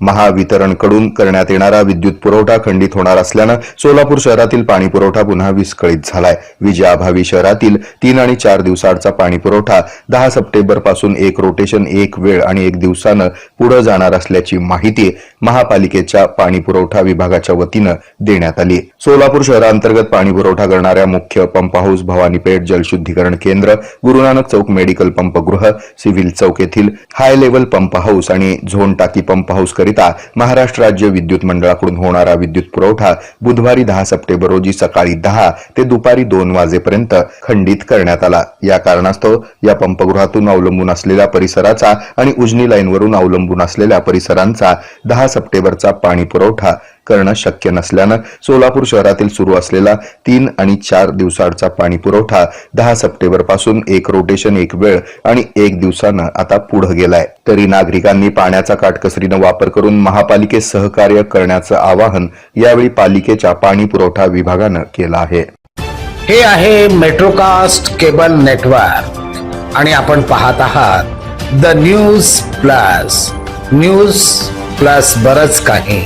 महावितरणकडून करण्यात येणारा विद्युत पुरवठा खंडित होणार असल्यानं सोलापूर शहरातील पाणी पुरवठा पुन्हा विस्कळीत झालाय. विजयाभावी शहरातील तीन आणि चार दिवसाचा पाणी पुरवठा दहा सप्टेंबरपासून एक रोटेशन एक वेळ आणि एक दिवसानं पुढे जाणार असल्याची माहिती महापालिकेच्या पाणी पुरवठा विभागाच्या वतीनं देण्यात आली. सोलापूर शहरांतर्गत पाणी पुरवठा करणाऱ्या मुख्य पंप हाऊस भवानीपेठ जलशुद्धीकरण केंद्र गुरुनानक चौक मेडिकल पंपगृह सिव्हिल चौक येथील हाय लेवल पंप हाऊस आणि झोन टाकी पंप हाऊस करिता महाराष्ट्र राज्य विद्युत मंडळाकडून होणारा विद्युत पुरवठा बुधवारी दहा सप्टेंबर रोजी सकाळी दहा ते दुपारी दोन वाजेपर्यंत खंडित करण्यात आला. या कारणास्तव या पंपगृहातून अवलंबून असलेल्या परिसराचा आणि उजनी लाईनवरून अवलंबून असलेल्या परिसरांचा दहा सप्टेंबरचा पाणी पुरवठा करणं शक्य नसल्यानं सोलापूर शहरातील सुरू असलेला तीन आणि चार दिवसाचा पाणी पुरवठा दहा सप्टेंबरपासून एक रोटेशन एक वेळ आणि एक दिवसानं आता पुढे गेलाय. तरी नागरिकांनी पाण्याचा काटकसरीनं वापर करून महापालिकेस सहकार्य करण्याचं आवाहन यावेळी पालिकेच्या पाणी पुरवठा विभागानं केलं आहे. हे आहे मेट्रोकास्ट केबल नेटवर्क. आणि आपण पाहत आहात the news plus. News plus बरच काही.